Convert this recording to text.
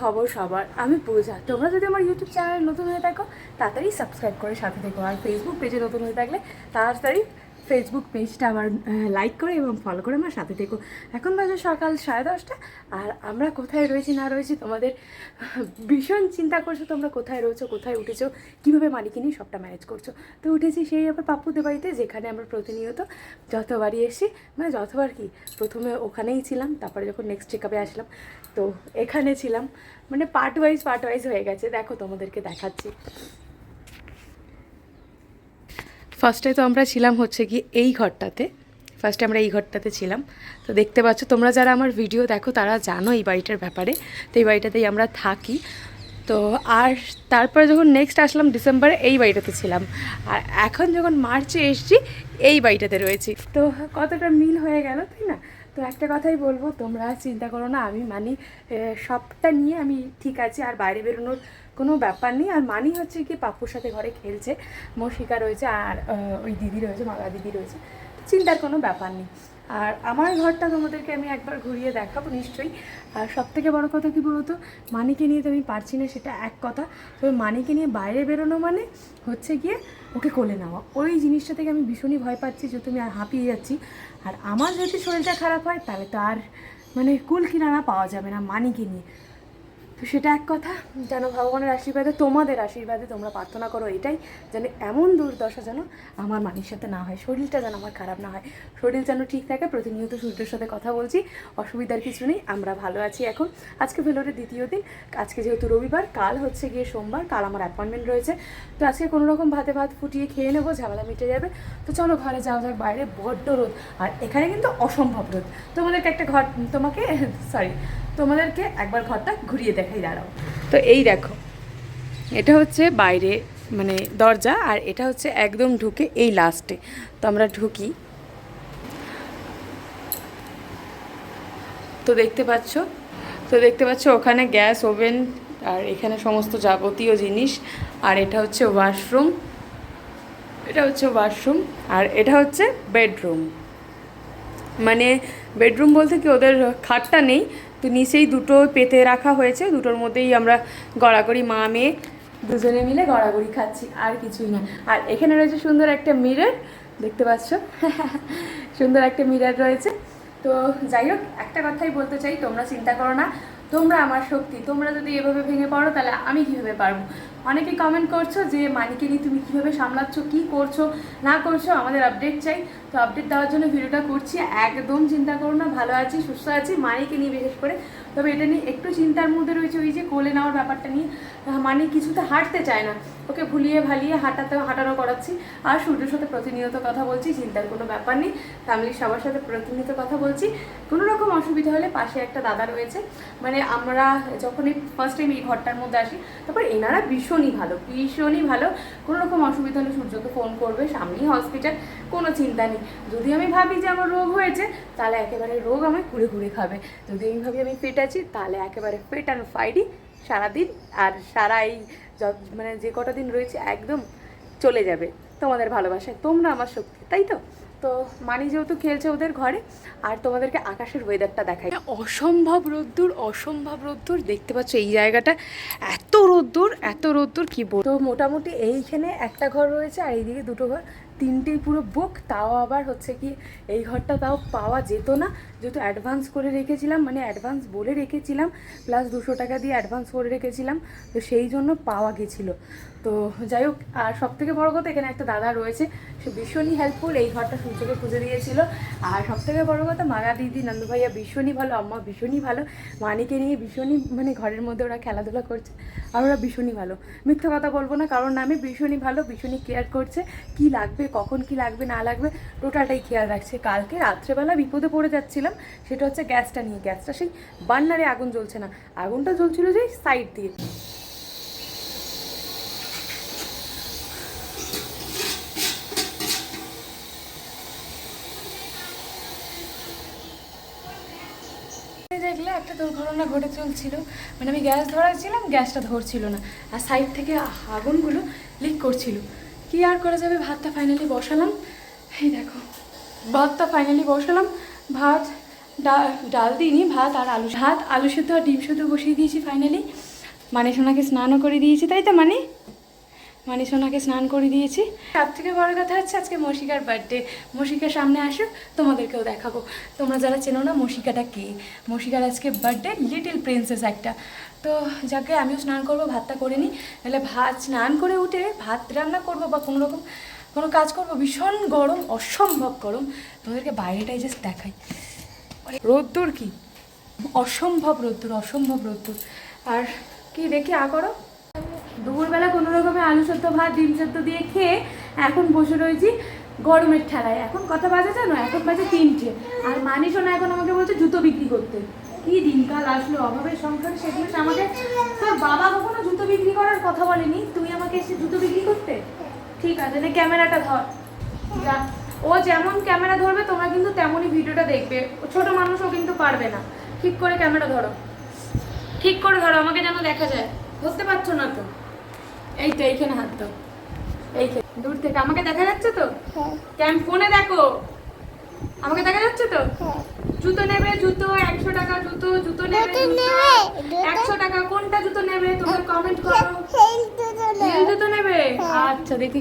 খবর সবার, আমি পূজা। তোমরা যদি আমার ইউটিউব চ্যানেল নতুন হয়ে থাকো, তাড়াতাড়ি সাবস্ক্রাইব করে সাথে থেকো। আর ফেসবুক পেজে নতুন হয়ে থাকলে তাড়াতাড়ি ফেসবুক পেজটা আমার লাইক করে এবং ফলো করে আমার সাথে থেকো। এখন বাজে সকাল সাড়ে দশটা, আর আমরা কোথায় রয়েছি না রয়েছি তোমাদের ভীষণ চিন্তা করছ তোমরা কোথায় রয়েছো, কোথায় উঠেছো, কীভাবে মালিকিনি সবটা ম্যানেজ করছ। তো উঠেছি সেই আবার পাপ্পুদের বাড়িতে যেখানে আমরা প্রতিনিয়ত যতবারই এসি মানে যতবার কি, প্রথমে ওখানেই ছিলাম, তারপরে যখন নেক্সট চেক আপে আসলাম, তো এখানে ছিলাম। মানে পার্ট ওয়াইজ পার্ট ওয়াইজ হয়ে গেছে। দেখো তোমাদেরকে দেখাচ্ছি। ফার্স্টে তো আমরা ছিলাম হচ্ছে কি এই ঘরটাতে। ফার্স্টে আমরা এই ঘরটাতে ছিলাম। তো দেখতে পাচ্ছ, তোমরা যারা আমার ভিডিও দেখো, তারা জানো এই বাড়িটার ব্যাপারে। তো এই বাড়িটাতেই আমরা থাকি। তো আর তারপরে যখন নেক্সট আসলাম ডিসেম্বরে এই বাড়িটাতে ছিলাম। আর এখন যখন মার্চে এসছি, এই বাড়িটাতে রয়েছি। তো কতটা মিল হয়ে গেল, তাই না? তো একটা কথাই বলব, তোমরা চিন্তা করো না, আমি মানি সবটা নিয়ে আমি ঠিক আছি, আর বাইরে বেরোনোর কোনো ব্যাপার নেই। আর মানি হচ্ছে কি, পাপ্পুর সাথে ঘরে খেলছে, মশিকা রয়েছে, আর ওই দিদি রয়েছে মাগা দিদি রয়েছে চিন্তার কোনো ব্যাপার নেই। আর আমার ঘরটা তোমাদেরকে আমি একবার ঘুরিয়ে দেখাবো নিশ্চয়ই। আর সব থেকে বড়ো কথা কী বলতো, মানিকে নিয়ে তো আমি পারছি না, সেটা এক কথা। তবে মানিকে নিয়ে বাইরে বেরোনো মানে হচ্ছে গিয়ে ওকে কোলে নেওয়া। ওই জিনিসটা থেকে আমি ভীষণই ভয় পাচ্ছি যে তুমি আর হাঁপিয়ে যাচ্ছি। আর আমার যদি শরীরটা খারাপ হয়, তাহলে তো আর মানে কুল কিনারা পাওয়া যাবে না, মানিকে নিয়ে। তো সেটা এক কথা, যেন ভগবানের আশীর্বাদে, তোমাদের আশীর্বাদে তোমরা প্রার্থনা করো এটাই, যেন এমন দুর্দশা যেন আমার মানির সাথে না হয়, শরীরটা যেন আমার খারাপ না হয়। শরীর যেন ঠিক থাকে, প্রতিনিয়ত সূর্যের সাথে কথা বলছি, অসুবিধার কিছু নেই, আমরা ভালো আছি এখন। আজকে ভেলোরের দ্বিতীয় দিন, আজকে যেহেতু রবিবার, কাল হচ্ছে গিয়ে সোমবার, কাল আমার অ্যাপয়েন্টমেন্ট রয়েছে। তো আজকে কোনো রকম ভাতে ভাত ফুটিয়ে খেয়ে নেব, ঝামেলা মিটে যাবে। তো চলো ঘরে যাওয়া যাক, বাইরে বড্ড রোদ, আর এখানে কিন্তু অসম্ভব রোদ। তোমাদেরকে একটা ঘর, তোমাকে সরি তোমাদেরকে একবার ঘরটা ঘুরিয়ে দেখাই, দাঁড়াও। তো এই দেখো, এটা হচ্ছে বাইরে মানে দরজা, আর এটা হচ্ছে একদম ঢুকে এই লাস্টে। তো আমরা ঢুকি। তো দেখতে পাচ্ছ, তো দেখতে পাচ্ছ ওখানে গ্যাস, ওভেন, আর এখানে সমস্ত যাবতীয় জিনিস। আর এটা হচ্ছে ওয়াশরুম, এটা হচ্ছে ওয়াশরুম, আর এটা হচ্ছে বেডরুম। মানে বেডরুম বলতে কি, ওদের খাটটা নেই তো নিচেই দুটো পেতে রাখা হয়েছে, দুটোর মধ্যেই আমরা গড়াগড়ি মা মেয়ে দুজনে মিলে গড়াগড়ি খাচ্ছি, আর কিছুই না। আর এখানে রয়েছে সুন্দর একটা মিরর দেখতে পাচ্ছ? সুন্দর একটা মিরর রয়েছে। তো যাই হোক, একটা কথাই বলতে চাই, তোমরা চিন্তা করো না, তোমরা আমার শক্তি, তোমরা যদি এভাবে ভেঙে পড়ো, তাহলে আমি কীভাবে পারব? অনেকে কমেন্ট করছ যে, মানিকে নিয়ে তুমি কীভাবে সামলাচ্ছ, কী করছ, না করছ, আমাদের আপডেট চাই। তো আপডেট দেওয়ার জন্য ভিডিওটা করছি। একদম চিন্তা করো না, ভালো আছি, সুস্থ আছি, মানিকে নিয়ে বিশেষ করে। তবে এটা নিয়ে একটু চিন্তার মধ্যে রয়েছে ওই যে কোলে নেওয়ার ব্যাপারটা নিয়ে। মানি কিছুতে হাঁটতে চায় না। ওকে ভুলিয়ে ভালিয়ে হাঁটাতে, হাঁটানো করাচ্ছি। আর সূর্যের সাথে প্রতিনিয়ত কথা বলছি, চিন্তার কোনো ব্যাপার নেই। ফ্যামিলির সবার সাথে প্রতিনিয়ত কথা বলছি। কোনো রকম অসুবিধা হলে পাশে একটা দাদা রয়েছে। মানে আমরা যখন এই ফার্স্ট টাইম এই ঘরটার মধ্যে আসি তারপর এনারা ভীষণই ভালো ভীষণই ভালো। কোনো রকম অসুবিধা হলে সূর্যকে ফোন করবে, সামনেই হসপিটাল কোনো চিন্তা নেই। যদি আমি ভাবি যে আমার রোগ হয়েছে, তাহলে একেবারে রোগ আমায় ঘুরে ঘুরে খাবে। যদি আমি ভাবি আমি ফিট আছি, তাহলে একেবারে ফিট অ্যান্ড ফাইডি সারাদিন, আর সারা এই মানে যে কটা দিন রয়েছে, একদম চলে যাবে। তোমাদের ভালোবাসায় তোমরা আমার শক্তি, তাই তো? তো মানি যেহেতু খেলছে ওদের ঘরে আর তোমাদেরকে আকাশের ওয়েদারটা দেখাই। অসম্ভব রোদ্দুর অসম্ভব রোদ্দুর। দেখতে পাচ্ছ এই জায়গাটা এত রোদ্দুর এত রোদ্দুর কি বল তো মোটামুটি এইখানে একটা ঘর রয়েছে আর এইদিকে দুটো ঘর। তিনটেই পুরো বুক তাও আবার হচ্ছে কি এই ঘরটা তাও পাওয়া যেত না। যেহেতু অ্যাডভান্স করে রেখেছিলাম মানে অ্যাডভান্স বলে রেখেছিলাম প্লাস দুশো টাকা দিয়ে অ্যাডভান্স করে রেখেছিলাম, তো সেই জন্য পাওয়া গেছিল। তো যাই হোক, আর সব থেকে বড়ো কথা, এখানে একটা দাদা রয়েছে, সে ভীষণই হেল্পফুল এই ঘরটা সূর্যকে খুঁজে দিয়েছিল। আর সব থেকে বড়ো কথা মারা দিদি, নন্দু ভাইয়া ভীষণই ভালো, আম্মা ভীষণই ভালো, মানিকে নিয়ে ভীষণই মানে ঘরের মধ্যে ওরা খেলাধুলা করছে, আর ওরা ভীষণই ভালো। মিথ্যা কথা বলব না, কারণ আমি ভীষণই ভালো, ভীষণই কেয়ার করছে, কি লাগবে কখন কি লাগবে, না লাগবে টোটালটাই খেয়াল রাখছে। কালকে রাত্রেবেলা বিপদে পড়ে যাচ্ছিলাম, সেটা হচ্ছে গ্যাসটা নিয়ে। গ্যাসটা সেই বান্নারে আগুন জ্বলছে না। আগুনটা জ্বলছিল যে সাইড দিয়ে। দেখলে একটা দুর্ঘটনা ঘটে চলছিল। মানে আমি গ্যাস ধরাচ্ছিলাম, গ্যাসটা ধরছিল না। আর সাইড থেকে আগুনগুলো লিক করছিল। কি আর করা যাবে? ভাতটা ফাইনালি বসালাম। এই দেখো, ভাতটা ফাইনালি বসালাম। ভাত ডাল ডাল দিইনি, ভাত আর আলু ভাত, আলু সেদ্ধ আর ডিম সেদ্ধ বসিয়ে দিয়েছি ফাইনালি মানে সোনাকে স্নানও করে দিয়েছি, তাই তো মানে? মানে সোনাকে স্নান করে দিয়েছি। সব থেকে বড় কথা হচ্ছে আজকে মশিকার বার্থডে মশিকার সামনে আসুক, তোমাদেরকেও দেখাবো। তোমরা যারা চেনো না মশিকাটা কে? মশিকার আজকে বার্থডে লিটিল প্রিন্সেস একটা। তো যাকে আমিও স্নান করব, ভাতটা করে নিই। তাহলে ভাত স্নান করে উঠে ভাত রান্না করব বা কোনো রকম কোনো কাজ করব, ভীষণ গরম, অসম্ভব গরম। তোমাদেরকে বাইরেটাই জাস্ট দেখাই। রোদ্দুর কি? অসম্ভব রোদ্দুর অসম্ভব রোদ্দুর। আর কি দেখি আ করো? দুপুরবেলা আলু সেদ্ধ ভাত, ডিম সেদ্ধ দিয়ে খেয়ে এখন বসে রয়েছি গরমের ঠেলায়। এখন কথা বাজে জানো? এখন বাজে তিনটে। আর মানিস না এখন আমাকে বলছে জুতো বিক্রি করতে। কি দিনকাল আসলো? অভাবের সংসারে সেগুলো আমাকে তোর বাবা কখনো জুতো বিক্রি করার কথা বলেনি? তুই আমাকে এসে জুতো বিক্রি করতে? ঠিক আছে, নে ক্যামেরাটা ধর। যা। ও যেমন ক্যামেরা ধরবে, তোমরা কিন্তু তেমনই ভিডিওটা দেখবে। ছোট মানুষও কিন্তু পারবে না। ঠিক করে ক্যামেরা ধরো। ঠিক করে ধরো, আমাকে যেন দেখা যায়। ধরতে পারছ না তো? এই তো এইখানে হাত দাও। এইখানে। দূর থেকে। আমাকে দেখা যাচ্ছে তো? কেন ফোনে দেখো। আমাকে দেখা যাচ্ছে তো? জুতো নেবে জুতো একশো টাকা জুতো জুতো নেবে একশো টাকা। কোনটা জুতো নেবে? তোমরা কমেন্ট করো। হিল জুতো নেবে। আচ্ছা দেখি